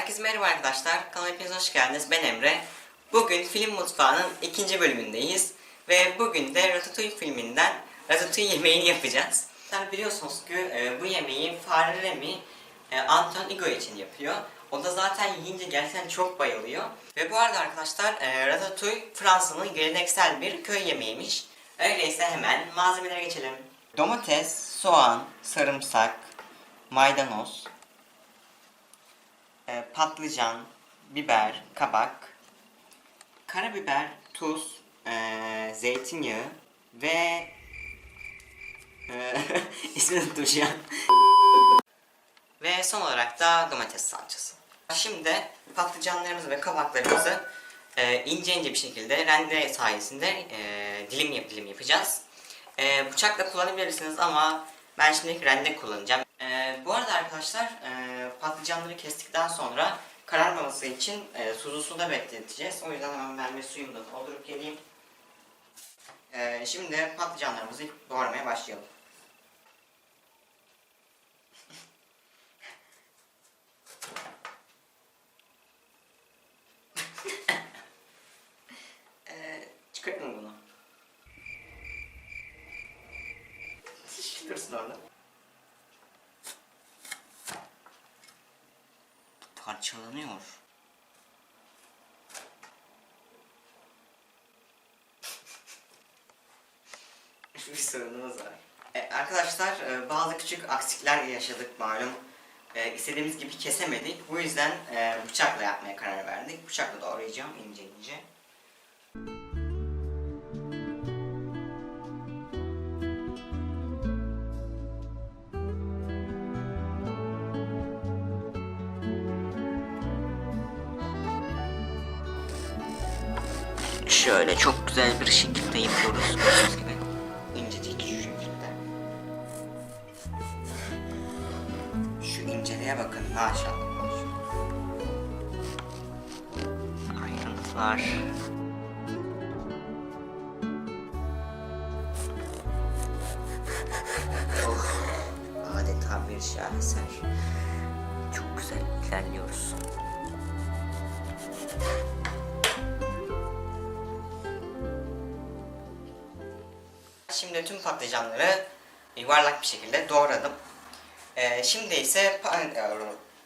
Herkese merhaba arkadaşlar. Kanalıma hepiniz hoş geldiniz. Ben Emre. Bugün Film Mutfağı'nın ikinci bölümündeyiz. Ve bugün de Ratatouille filminden Ratatouille yemeğini yapacağız. Sen biliyorsunuz ki e, bu yemeği Fare Remy e, Anton Igo için yapıyor. O da zaten yiyince gerçekten çok bayılıyor. Ve bu arada arkadaşlar e, Ratatouille Fransa'nın geleneksel bir köy yemeğiymiş. Öyleyse hemen malzemelere geçelim. Domates, soğan, sarımsak, maydanoz, e, patlıcan, biber, kabak, karabiber, tuz, e, zeytinyağı ve e, ismini unuttum ve son olarak da domates salçası. Şimdi patlıcanlarımızı ve kabaklarımızı ince ince bir şekilde rende sayesinde dilim yap dilim yapacağız. E, bıçakla kullanabilirsiniz ama ben şimdilik rende kullanacağım. E, bu arada arkadaşlar e, patlıcanları kestikten sonra kararmaması için e, tuzlu suda bekleteceğiz. O yüzden hemen ben bir suyumu da doldurup geleyim. E, şimdi patlıcanlarımızı doğramaya başlayalım. e, bunu. Dursun orada. Parçalanıyor. bir sorunumuz var. E, arkadaşlar e, bazı küçük aksilikler yaşadık malum. E, istediğimiz gibi kesemedik. Bu yüzden e, bıçakla yapmaya karar verdik. Bıçakla doğrayacağım ince ince. Şöyle çok güzel bir şekilde yapıyoruz. İncecik şekilde. Şu inceliğe bakın maşallah. Ayrıntılar. Oh, adeta bir şaheser. Çok güzel ilerliyoruz. Şimdi tüm patlıcanları yuvarlak bir şekilde doğradım. Ee, şimdi ise e,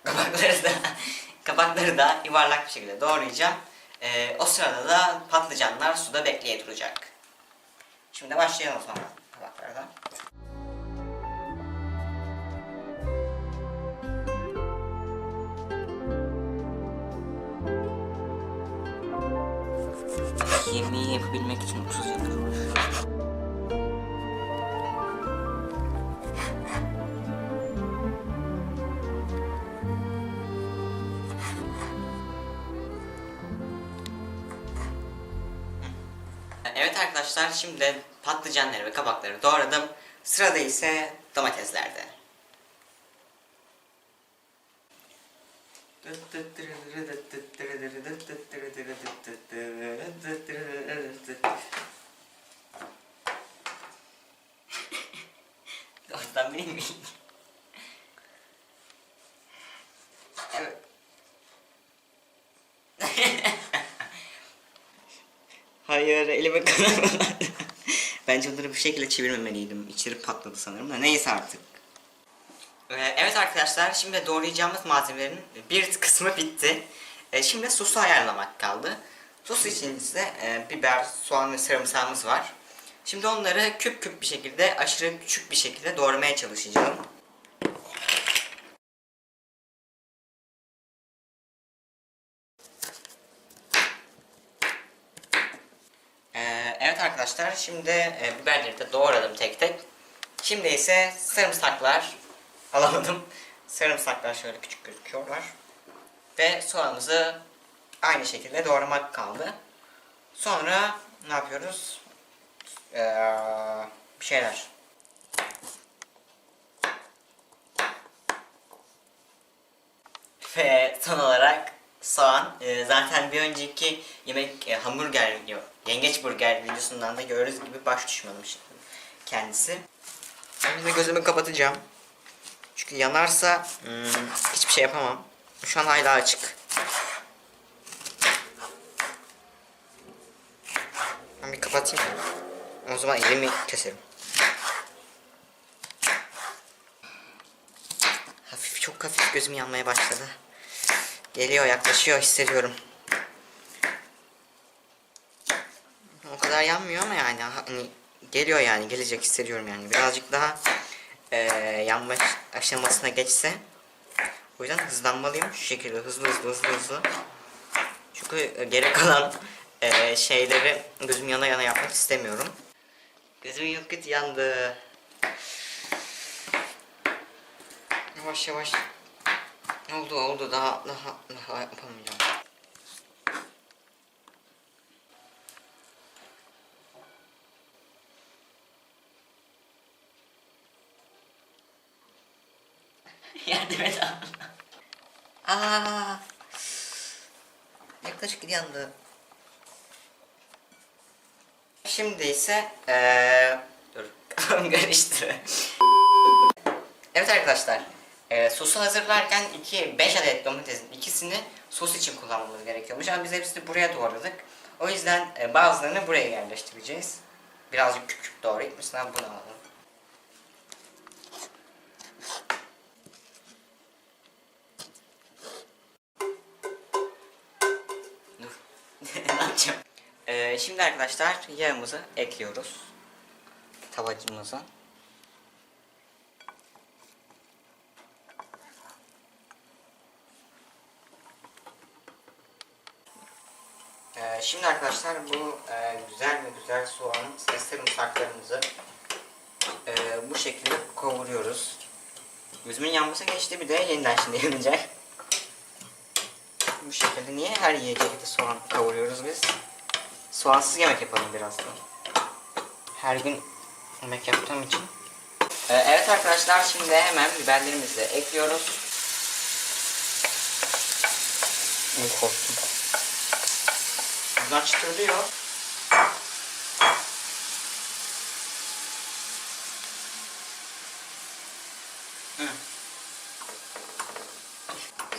kabakları da kabakları da yuvarlak bir şekilde doğrayacağım. Ee, o sırada da patlıcanlar suda bekleye duracak. Şimdi başlayalım o zaman kabaklardan. Yemeği yapabilmek için 30 yıldır Evet arkadaşlar şimdi patlıcanları ve kabakları doğradım. Sırada ise domateslerde. Oradan benim? Evet. Hayır elime kanamadı. Bence bunları bu şekilde çevirmemeliydim. İçeri patladı sanırım da neyse artık. Ee, Evet arkadaşlar şimdi doğrayacağımız malzemelerin bir kısmı bitti. Ee, Şimdi sosu ayarlamak kaldı. Sos için ise e, biber, soğan ve sarımsağımız var. Şimdi onları küp küp bir şekilde aşırı küçük bir şekilde doğramaya çalışacağım. Ee, evet arkadaşlar şimdi e, biberleri de doğradım tek tek. Şimdi ise sarımsaklar alamadım. Sarımsaklar şöyle küçük gözüküyorlar. Ve soğanımızı aynı şekilde doğramak kaldı. Sonra ne yapıyoruz? Ee, bir şeyler. Ve son olarak soğan. Ee, zaten bir önceki yemek e, hamburger yok. Yengeç burger videosundan da gördüğünüz gibi baş düşmanmış kendisi. Şimdi gözümü kapatacağım. Çünkü yanarsa hmm, hiçbir şey yapamam. Şu an hala açık. Ben bir kapatayım. O zaman elimi keserim. Hafif çok hafif gözüm yanmaya başladı. Geliyor yaklaşıyor hissediyorum. O kadar yanmıyor ama yani hani geliyor yani gelecek hissediyorum yani. Birazcık daha eee yanma aşamasına geçse o yüzden hızlanmalıyım şu şekilde hızlı hızlı hızlı hızlı. Çünkü e, geri kalan eee, şeyleri gözüm yana yana yapmak istemiyorum. Gözüm yok git yandı. Yavaş yavaş. Oldu oldu daha daha daha yapamayacağım. Aa. Yaklaşık yandı. Şimdi ise eee dur kafam karıştı. evet arkadaşlar. eee sosu hazırlarken 2 5 adet domatesin ikisini sos için kullanmamız gerekiyormuş ama biz hepsini buraya doğradık. O yüzden e, bazılarını buraya yerleştireceğiz. Birazcık küp doğrayıp mesela bunu alalım. Ee, şimdi arkadaşlar yağımızı ekliyoruz. Tavacımıza. Ee, şimdi arkadaşlar bu e, güzel ve güzel soğan ve sarımsaklarımızı e, bu şekilde kavuruyoruz. Gözümün yanması geçti bir de yeniden şimdi yanacak. Bu şekilde niye her yiyecekte soğan kavuruyoruz biz? Soğansız yemek yapalım biraz da. Her gün yemek yaptığım için. Ee, evet arkadaşlar şimdi hemen biberlerimizi ekliyoruz. Ne korktum. Buradan çıtırlıyor.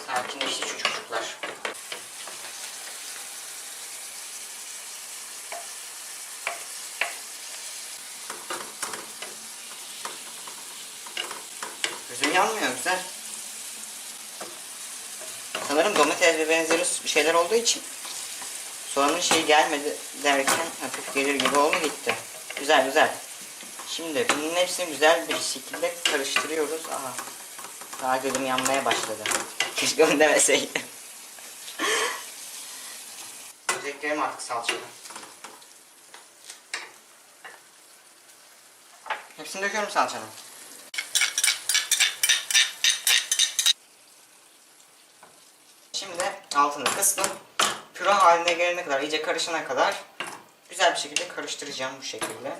Sakinleşti şu çocuklar. Gözüm yanmıyor güzel. Sanırım domates ve benzeri bir şeyler olduğu için soğanın şeyi gelmedi derken hafif gelir gibi oldu gitti. Güzel güzel. Şimdi bunun hepsini güzel bir şekilde karıştırıyoruz. Aha. Daha gözüm yanmaya başladı. Keşke onu demeseydim. Ekleyelim artık salçayı. Hepsini döküyorum salçanın. Şimdi altını kıstım. Püre haline gelene kadar, iyice karışana kadar güzel bir şekilde karıştıracağım bu şekilde.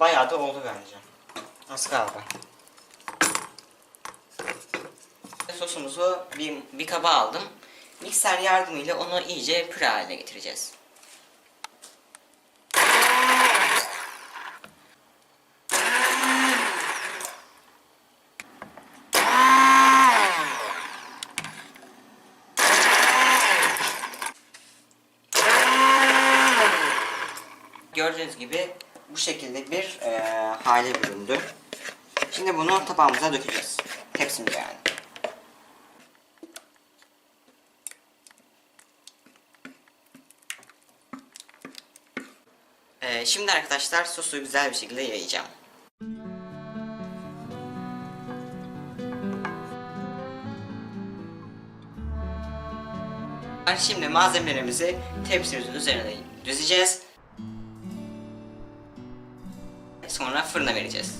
Bayağı da oldu bence. Az kaldı. Sosumuzu bir, bir kaba aldım. Mikser yardımıyla onu iyice püre haline getireceğiz. Gördüğünüz gibi bu şekilde bir e, hale büründü. Şimdi bunu tabağımıza dökeceğiz. Tepsimize yani. E, şimdi arkadaşlar sosu güzel bir şekilde yayacağım. Şimdi malzemelerimizi tepsimizin üzerine düzeceğiz. Sonra fırına vereceğiz.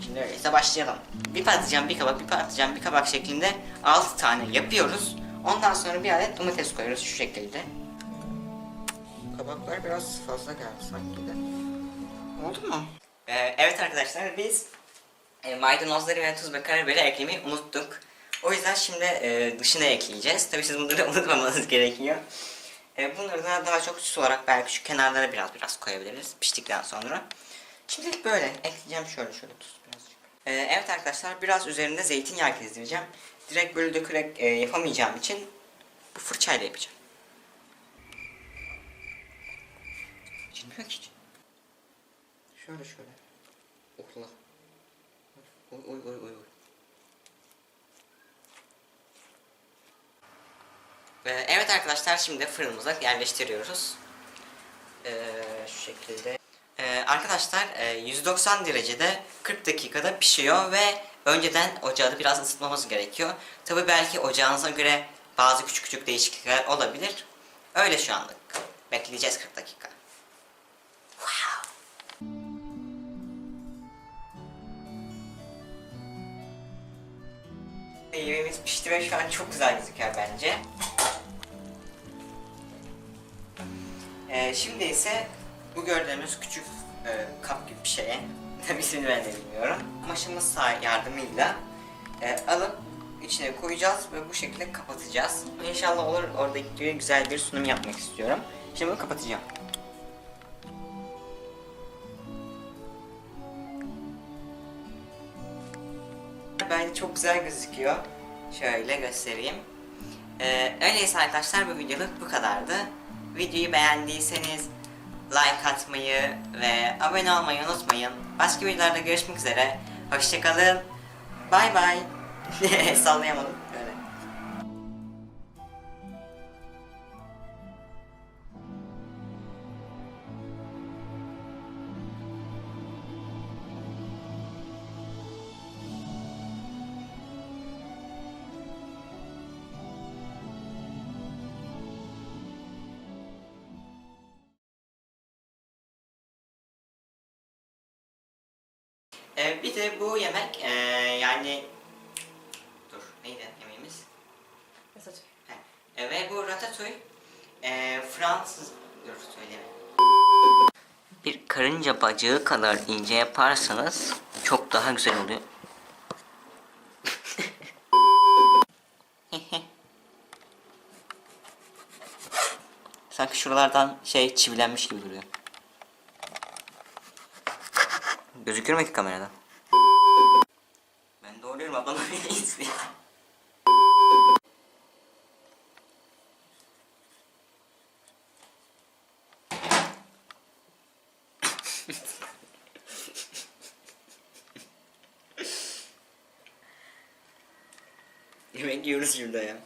Şimdi öyleyse başlayalım. Bir patlıcan, bir kabak, bir patlıcan, bir kabak şeklinde 6 tane yapıyoruz. Ondan sonra bir adet domates koyuyoruz şu şekilde. Kabaklar biraz fazla geldi sanki de. Oldu mu? Ee, evet arkadaşlar biz e, maydanozları ve tuz ve karabiberi eklemeyi unuttuk. O yüzden şimdi e, dışına ekleyeceğiz. Tabii siz bunları unutmamanız gerekiyor. E, bunları da daha çok süs olarak belki şu kenarlara biraz biraz koyabiliriz piştikten sonra. Şimdilik böyle ekleyeceğim şöyle şöyle tuz birazcık. E, evet arkadaşlar biraz üzerinde zeytinyağı gezdireceğim. direkt böyle dökerek e, yapamayacağım için bu fırçayla yapacağım. Açılmıyor ki hiç. Şöyle şöyle. Allah. Oy oy oy oy. Ee, Evet arkadaşlar şimdi fırınımıza yerleştiriyoruz. Ee, şu şekilde. Ee, arkadaşlar e, 190 derecede 40 dakikada pişiyor ve önceden ocağı da biraz ısıtmamız gerekiyor. Tabi belki ocağınıza göre bazı küçük küçük değişiklikler olabilir. Öyle şu anlık. Bekleyeceğiz 40 dakika. Wow. Yemeğimiz pişti ve şu an çok güzel gözüküyor bence. Şimdi ise bu gördüğümüz küçük e, kap gibi bir şeye, tabi ismini ben de bilmiyorum. Maşımız yardımıyla e, alıp içine koyacağız ve bu şekilde kapatacağız. İnşallah olur orada güzel bir sunum yapmak istiyorum. Şimdi bunu kapatacağım. Bence çok güzel gözüküyor. Şöyle göstereyim. Ee, öyleyse arkadaşlar bu videoluk bu kadardı. Videoyu beğendiyseniz like atmayı ve abone olmayı unutmayın. Başka videolarda görüşmek üzere. Hoşçakalın. Bay bay. Sallayamadım. Ee, bir de bu yemek ee, yani dur neydi yemeğimiz? He. E, ve bu ratatouille ee, Fransız dur söyleyeyim. Bir karınca bacağı kadar ince yaparsanız çok daha güzel oluyor. Sanki şuralardan şey çivilenmiş gibi duruyor. Gözükür mü ki kamerada? Ben doğruyorum ablam beni izliyor. Yemek yiyoruz şurada ya.